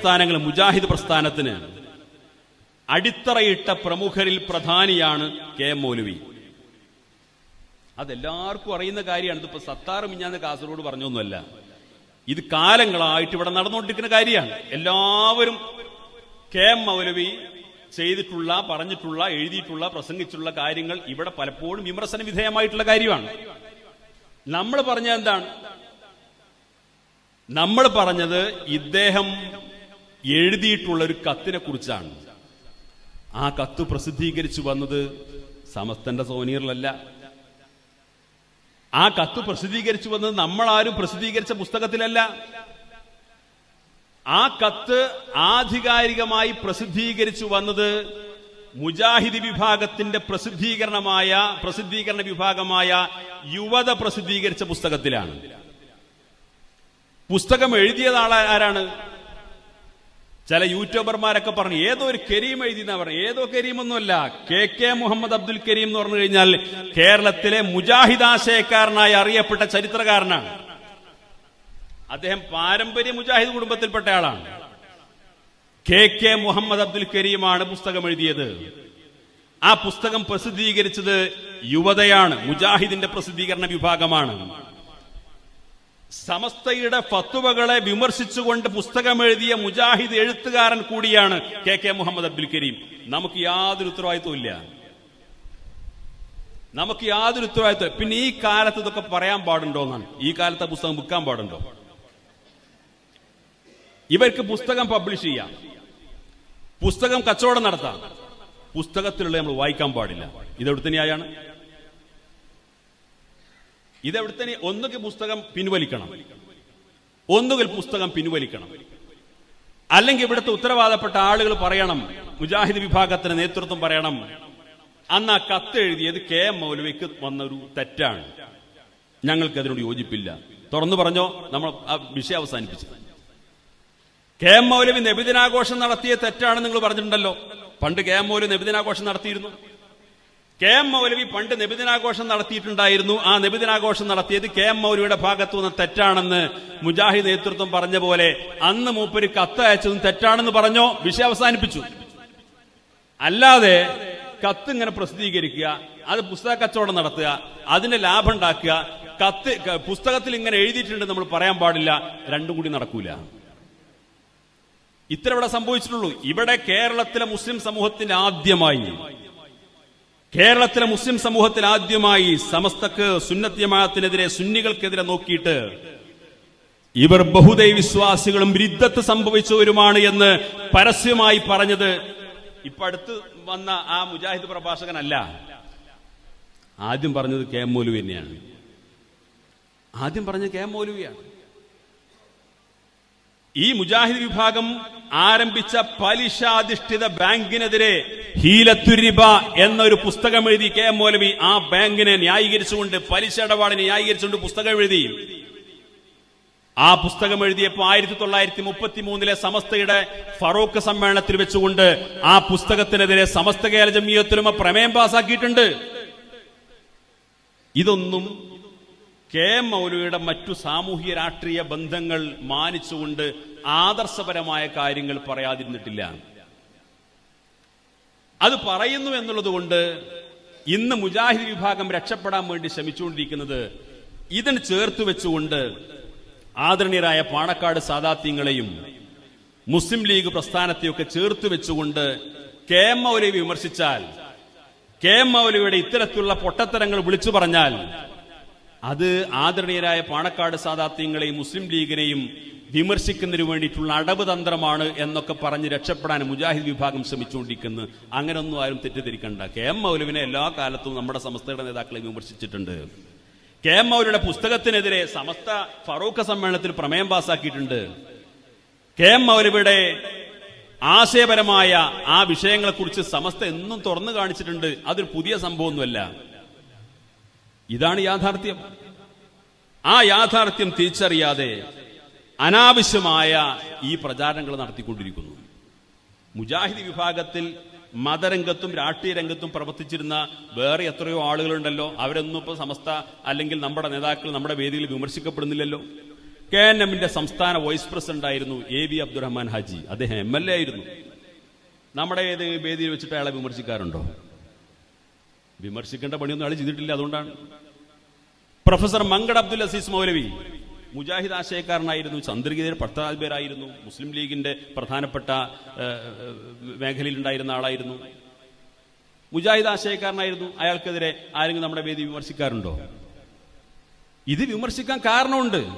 പ്രസ്ഥാനങ്ങൾ മുജാഹിദ് പ്രസ്ഥാനത്തിന് അടിത്തറയിട്ട പ്രമുഖരിൽ പ്രധാനിയാണ് K M മൗലവി. അതെല്ലാവർക്കും അറിയുന്ന കാര്യമാണ്. ഇതിപ്പോ സത്താറ് മിഞ്ഞാന്ന് കാസർഗോഡ് പറഞ്ഞൊന്നുമല്ല. ഇത് കാലങ്ങളായിട്ട് ഇവിടെ നടന്നുകൊണ്ടിരിക്കുന്ന കാര്യമാണ്. എല്ലാവരും കെ എം മൗലവി ചെയ്തിട്ടുള്ള പറഞ്ഞിട്ടുള്ള എഴുതിയിട്ടുള്ള പ്രസംഗിച്ചിട്ടുള്ള കാര്യങ്ങൾ ഇവിടെ പലപ്പോഴും വിമർശന വിധേയമായിട്ടുള്ള കാര്യമാണ്. നമ്മൾ പറഞ്ഞ എന്താണ്? നമ്മൾ പറഞ്ഞത് ഇദ്ദേഹം എഴുതിയിട്ടുള്ള ഒരു കത്തിനെ കുറിച്ചാണ് ആ കത്ത് പ്രസിദ്ധീകരിച്ചു വന്നത് സമസ്തന്റെ സോനിയറിലല്ല ആ കത്ത് പ്രസിദ്ധീകരിച്ചു വന്നത് നമ്മൾ ആരും പ്രസിദ്ധീകരിച്ച പുസ്തകത്തിലല്ല. ആ കത്ത് ആധികാരികമായി പ്രസിദ്ധീകരിച്ചു വന്നത് മുജാഹിദ് വിഭാഗത്തിന്റെ പ്രസിദ്ധീകരണമായ പ്രസിദ്ധീകരണ വിഭാഗമായ യുവത പ്രസിദ്ധീകരിച്ച പുസ്തകത്തിലാണ്. പുസ്തകം എഴുതിയത് ആരാണ്? ചില യൂട്യൂബർമാരൊക്കെ പറഞ്ഞു ഏതോ ഒരു കരീം എഴുതിയെന്നാ പറഞ്ഞു. ഏതോ കരീമൊന്നുമല്ല. കെ കെ മുഹമ്മദ് അബ്ദുൽ കരീം എന്ന് പറഞ്ഞു കഴിഞ്ഞാൽ കേരളത്തിലെ മുജാഹിദാശയക്കാരനായി അറിയപ്പെട്ട ചരിത്രകാരനാണ്. അദ്ദേഹം പാരമ്പര്യ മുജാഹിദ് കുടുംബത്തിൽപ്പെട്ട ആളാണ്. കെ കെ മുഹമ്മദ് അബ്ദുൽ കരീമാണ് പുസ്തകം എഴുതിയത്. ആ പുസ്തകം പ്രസിദ്ധീകരിച്ചത് യുവതയാണ് മുജാഹിദിന്റെ പ്രസിദ്ധീകരണ വിഭാഗമാണ്. സമസ്തയുടെ ഫത്തുവകളെ വിമർശിച്ചുകൊണ്ട് പുസ്തകം എഴുതിയ മുജാഹിദ് എഴുത്തുകാരൻ കൂടിയാണ് കെ കെ മുഹമ്മദ് അബ്ദുൽ കരീം. നമുക്ക് യാതൊരു ഉത്തരവാദിത്വം ഇല്ല. നമുക്ക് യാതൊരു ഉത്തരവാദിത്വം പിന്നെ ഈ കാലത്ത് ഇതൊക്കെ പറയാൻ പാടുണ്ടോ എന്നാണ്. ഈ കാലത്തെ പുസ്തകം വിൽക്കാൻ പാടുണ്ടോ? ഇവർക്ക് പുസ്തകം പബ്ലിഷ് ചെയ്യാം. പുസ്തകം കച്ചവടം നടത്താം. പുസ്തകത്തിലുള്ള നമ്മൾ വായിക്കാൻ പാടില്ല. ഇതെവിടുത്തെ ന്യായാണ് ഇതെവിടുത്തെ ന്യാ- ഒന്നുകിൽ പുസ്തകം പിൻവലിക്കണം. ഒന്നുകിൽ പുസ്തകം പിൻവലിക്കണം. അല്ലെങ്കിൽ ഇവിടുത്തെ ഉത്തരവാദപ്പെട്ട ആളുകൾ പറയണം മുജാഹിദ് വിഭാഗത്തിന് നേതൃത്വം പറയണം. അന്ന് ആ കത്ത് എഴുതിയത് കെ എം മൗലവിക്ക് വന്നൊരു തെറ്റാണ്. ഞങ്ങൾക്ക് അതിനോട് യോജിപ്പില്ല. തുറന്നു പറഞ്ഞോ നമ്മൾ ആ വിഷയം അവസാനിപ്പിച്ചു. കെ എം മൗലവി നബിദിനാഘോഷം നടത്തിയ തെറ്റാണ് നിങ്ങൾ പറഞ്ഞിട്ടുണ്ടല്ലോ. പണ്ട് കെ എം മൗലവി നബിദിനാഘോഷം നടത്തിയിരുന്നു. കെ എം മൗലവി പണ്ട് നബിദിനാഘോഷം നടത്തിയിട്ടുണ്ടായിരുന്നു. ആ നബിദിനാഘോഷം നടത്തിയത് കെ എം മൗലവിയുടെ ഭാഗത്തു നിന്ന് തെറ്റാണെന്ന് മുജാഹിദ് നേതൃത്വം പറഞ്ഞ പോലെ അന്ന് മൂപ്പര് കത്ത് അയച്ചതും തെറ്റാണെന്ന് പറഞ്ഞോ? വിഷയം അവസാനിപ്പിച്ചു. അല്ലാതെ കത്ത് ഇങ്ങനെ പ്രസിദ്ധീകരിക്കുക അത് പുസ്തക കച്ചവടം നടത്തുക അതിന്റെ ലാഭം ഉണ്ടാക്കുക കത്ത് പുസ്തകത്തിൽ ഇങ്ങനെ എഴുതിയിട്ടുണ്ട് നമ്മൾ പറയാൻ പാടില്ല രണ്ടും കൂടി നടക്കൂല. ഇത്ര ഇവിടെ സംഭവിച്ചിട്ടുള്ളൂ. ഇവിടെ കേരളത്തിലെ മുസ്ലിം സമൂഹത്തിന് ആദ്യമായി കേരളത്തിലെ മുസ്ലിം സമൂഹത്തിൽ ആദ്യമായി സമസ്തക്ക് സുന്നത്യമാനത്തിനെതിരെ സുന്നികൾക്കെതിരെ നോക്കിയിട്ട് ഇവർ ബഹുദൈവ വിശ്വാസികളും വിരുദ്ധത്ത് സംഭവിച്ചവരുമാണ് എന്ന് പരസ്യമായി പറഞ്ഞത്. ഇപ്പൊ അടുത്ത് വന്ന ആ മുജാഹിദ് പ്രഭാഷകനല്ല. ആദ്യം പറഞ്ഞത് കെ എം മൗലവി തന്നെയാണ്. ആദ്യം പറഞ്ഞത് കെ മൗലവിയാണ്. ഈ മുജാഹിദ് വിഭാഗം ആരംഭിച്ച പലിശാധിഷ്ഠിത ബാങ്കിനെതിരെ ഹീലത്തുരിബ എന്നൊരു പുസ്തകം എഴുതി കെ എം മൗലവി ആ ബാങ്കിനെ ന്യായീകരിച്ചുകൊണ്ട് പലിശ ഇടപാടിനെ ന്യായീകരിച്ചുകൊണ്ട് പുസ്തകം എഴുതി. ആ പുസ്തകം എഴുതിയപ്പോൾ ആയിരത്തി തൊള്ളായിരത്തി മുപ്പത്തി മൂന്നിലെ സമസ്തയുടെ ഫറൂഖ് സമ്മേളനത്തിൽ വെച്ചുകൊണ്ട് ആ പുസ്തകത്തിനെതിരെ സമസ്ത കേരള ജമിയത്തിലുമ പ്രമേയം പാസാക്കിയിട്ടുണ്ട്. ഇതൊന്നും കെ എം മൗലവിയുടെ മറ്റു സാമൂഹ്യ രാഷ്ട്രീയ ബന്ധങ്ങൾ മാനിച്ചുകൊണ്ട് ആദർശപരമായ കാര്യങ്ങൾ പറയാതിരുന്നിട്ടില്ല. അത് പറയുന്നു എന്നുള്ളതുകൊണ്ട് ഇന്ന് മുജാഹിദ് വിഭാഗം രക്ഷപ്പെടാൻ വേണ്ടി ശ്രമിച്ചുകൊണ്ടിരിക്കുന്നത് ഇതിന് ചേർത്ത് വെച്ചുകൊണ്ട് ആദരണീയരായ പാണക്കാട് സാദാത്യങ്ങളെയും മുസ്ലിം ലീഗ് പ്രസ്ഥാനത്തെയൊക്കെ ചേർത്ത് വെച്ചുകൊണ്ട് കെ എം മൗലവി വിമർശിച്ചാൽ കെ എം മൗലവിയുടെ ഇത്തരത്തിലുള്ള പൊട്ടത്തരങ്ങൾ വിളിച്ചു പറഞ്ഞാൽ അത് ആദരണീയരായ പാണക്കാട് സാദാത്യങ്ങളെയും മുസ്ലിം ലീഗിനെയും വിമർശിക്കുന്നതിന് വേണ്ടിയിട്ടുള്ള അടവ് തന്ത്രമാണ് എന്നൊക്കെ പറഞ്ഞ് രക്ഷപ്പെടാൻ മുജാഹിദ് വിഭാഗം ശ്രമിച്ചുകൊണ്ടിരിക്കുന്നു. അങ്ങനെയൊന്നും ആരും തെറ്റിദ്ധരിക്കണ്ട. കെ എം മൗലവിനെ എല്ലാ കാലത്തും നമ്മുടെ സമസ്തയുടെ നേതാക്കളെ വിമർശിച്ചിട്ടുണ്ട്. കെ എം മൗലയുടെ പുസ്തകത്തിനെതിരെ സമസ്ത ഫറൂഖ് സമ്മേളനത്തിൽ പ്രമേയം പാസാക്കിയിട്ടുണ്ട്. കെ എം മൗലവിയുടെ ആശയപരമായ ആ വിഷയങ്ങളെക്കുറിച്ച് സമസ്ത എന്നും തുറന്നു കാണിച്ചിട്ടുണ്ട്. അതൊരു പുതിയ സംഭവമൊന്നുമല്ല. ഇതാണ് യാഥാർത്ഥ്യം. ആ യാഥാർത്ഥ്യം തിരിച്ചറിയാതെ അനാവശ്യമായ ഈ പ്രചാരണങ്ങൾ നടത്തിക്കൊണ്ടിരിക്കുന്നു. മുജാഹിദ് വിഭാഗത്തിൽ മതരംഗത്തും രാഷ്ട്രീയ രംഗത്തും പ്രവർത്തിച്ചിരുന്ന വേറെ എത്രയോ ആളുകളുണ്ടല്ലോ. അവരൊന്നും ഇപ്പോൾ സമസ്ത അല്ലെങ്കിൽ നമ്മുടെ നേതാക്കൾ നമ്മുടെ വേദിയിൽ വിമർശിക്കപ്പെടുന്നില്ലല്ലോ. കെ എൻ എമ്മിന്റെ സംസ്ഥാന വൈസ് പ്രസിഡന്റ് ആയിരുന്നു എ വി അബ്ദുറഹ്മാൻ ഹാജി. അദ്ദേഹം എം എൽ എ ആയിരുന്നു. നമ്മുടെ ഏത് വേദിയിൽ വെച്ചിട്ട് അയാളെ വിമർശിക്കാറുണ്ടോ? വിമർശിക്കേണ്ട പണിയൊന്നും അയാൾ ചെയ്തിട്ടില്ല അതുകൊണ്ടാണ്. പ്രൊഫസർ മങ്കഡ് അബ്ദുൽ അസീസ് മൗലവി മുജാഹിദ് ആശയക്കാരനായിരുന്നു ചന്ദ്രഗീതയുടെ പട്ടാധിപരായിരുന്നു മുസ്ലിം ലീഗിന്റെ പ്രധാനപ്പെട്ട മേഖലയിലുണ്ടായിരുന്ന ആളായിരുന്നു. മുജാഹിദ് ആശയക്കാരനായിരുന്നു. അയാൾക്കെതിരെ ആരെങ്കിലും നമ്മുടെ വേദി വിമർശിക്കാറുണ്ടോ? ഇത് വിമർശിക്കാൻ കാരണമുണ്ട്.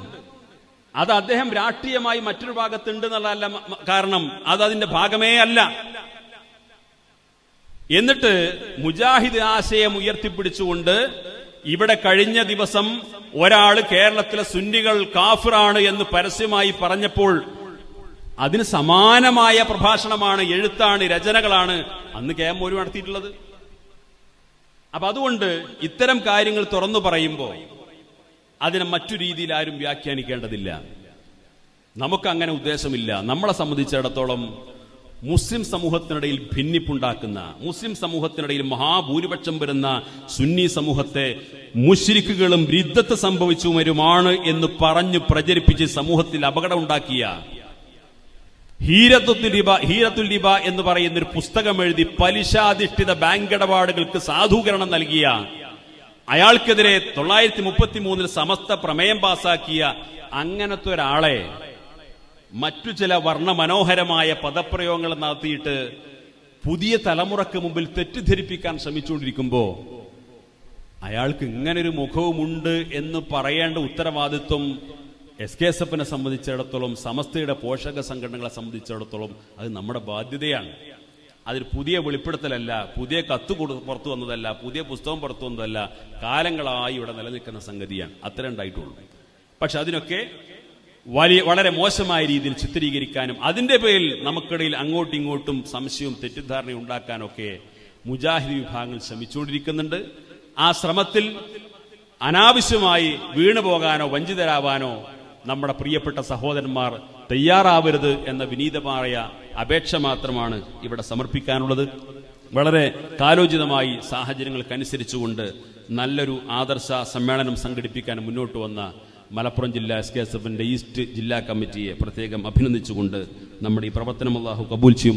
അത് അദ്ദേഹം രാഷ്ട്രീയമായി മറ്റൊരു ഭാഗത്തുണ്ട് എന്നുള്ളതല്ല കാരണം. അത് അതിന്റെ ഭാഗമേ അല്ല. എന്നിട്ട് മുജാഹിദ് ആശയം ഉയർത്തിപ്പിടിച്ചുകൊണ്ട് ഇവിടെ കഴിഞ്ഞ ദിവസം ഒരാൾ കേരളത്തിലെ സുന്നികൾ കാഫിറാണ് എന്ന് പരസ്യമായി പറഞ്ഞപ്പോൾ അതിന് സമാനമായ പ്രഭാഷണമാണ് എഴുത്താണ് രചനകളാണ് അന്ന് കെ എം മോരു നടത്തിയിട്ടുള്ളത്. അപ്പൊ അതുകൊണ്ട് ഇത്തരം കാര്യങ്ങൾ തുറന്നു പറയുമ്പോൾ അതിനെ മറ്റു രീതിയിൽ ആരും വ്യാഖ്യാനിക്കേണ്ടതില്ല. നമുക്ക് അങ്ങനെ ഉദ്ദേശമില്ല. നമ്മളെ സംബന്ധിച്ചിടത്തോളം മുസ്ലിം സമൂഹത്തിനിടയിൽ ഭിന്നിപ്പുണ്ടാക്കുന്ന മുസ്ലിം സമൂഹത്തിനിടയിൽ മഹാഭൂരിപക്ഷം വരുന്ന സുന്നി സമൂഹത്തെ മുശ്രിക്കുകളും സംഭവിച്ചു വരുമാണ് എന്ന് പറഞ്ഞു പ്രചരിപ്പിച്ച് സമൂഹത്തിൽ അപകടം ഉണ്ടാക്കിയ ഹീരത്തുൽ ലിബ ഹീരത്തുൽ ലിബ എന്ന് പറയുന്ന ഒരു പുസ്തകം എഴുതി പലിശാധിഷ്ഠിത ബാങ്ക് ഇടപാടുകൾക്ക് സാധൂകരണം നൽകിയ അയാൾക്കെതിരെ തൊള്ളായിരത്തി മുപ്പത്തി മൂന്നിൽ സമസ്ത പ്രമേയം പാസാക്കിയ അങ്ങനത്തെ ഒരാളെ മറ്റു ചില വർണമനോഹരമായ പദപ്രയോഗങ്ങൾ നടത്തിയിട്ട് പുതിയ തലമുറയ്ക്ക് മുമ്പിൽ തെറ്റിദ്ധരിപ്പിക്കാൻ ശ്രമിച്ചുകൊണ്ടിരിക്കുമ്പോ അയാൾക്ക് ഇങ്ങനൊരു മുഖവുമുണ്ട് എന്ന് പറയേണ്ട ഉത്തരവാദിത്വം എസ് കെ എസ് എഫിനെ സംബന്ധിച്ചിടത്തോളം സമസ്തയുടെ പോഷക സംഘടനകളെ സംബന്ധിച്ചിടത്തോളം അത് നമ്മുടെ ബാധ്യതയാണ്. അതിൽ പുതിയ വെളിപ്പെടുത്തലല്ല പുതിയ കത്ത് പുറത്തു വന്നതല്ല പുതിയ പുസ്തകം പുറത്തു വന്നതല്ല കാലങ്ങളായി ഇവിടെ നിലനിൽക്കുന്ന സംഗതിയാണ്. അത്ര ഉണ്ടായിട്ടുള്ളൂ. പക്ഷെ അതിനൊക്കെ വലിയ വളരെ മോശമായ രീതിയിൽ ചിത്രീകരിക്കാനും അതിന്റെ പേരിൽ നമുക്കിടയിൽ അങ്ങോട്ടും ഇങ്ങോട്ടും സംശയവും തെറ്റിദ്ധാരണയും ഉണ്ടാക്കാനൊക്കെ മുജാഹിദ് വിഭാഗങ്ങൾ ശ്രമിച്ചുകൊണ്ടിരിക്കുന്നുണ്ട്. ആ ശ്രമത്തിൽ അനാവശ്യമായി വീണു പോകാനോ വഞ്ചിതരാവാനോ നമ്മുടെ പ്രിയപ്പെട്ട സഹോദരന്മാർ തയ്യാറാവരുത് എന്ന വിനീതമായ അപേക്ഷ മാത്രമാണ് ഇവിടെ സമർപ്പിക്കാനുള്ളത്. വളരെ കാലോചിതമായി സാഹചര്യങ്ങൾക്കനുസരിച്ചുകൊണ്ട് നല്ലൊരു ആദർശ സമ്മേളനം സംഘടിപ്പിക്കാൻ മുന്നോട്ട് വന്ന മലപ്പുറം ജില്ലാ എസ് കെ എസ് എഫിന്റെ ഈസ്റ്റ് ജില്ലാ കമ്മിറ്റിയെ പ്രത്യേകം അഭിനന്ദിച്ചുകൊണ്ട് നമ്മുടെ ഈ പ്രവർത്തനം അള്ളാഹു കബൂൽ ചെയ്യും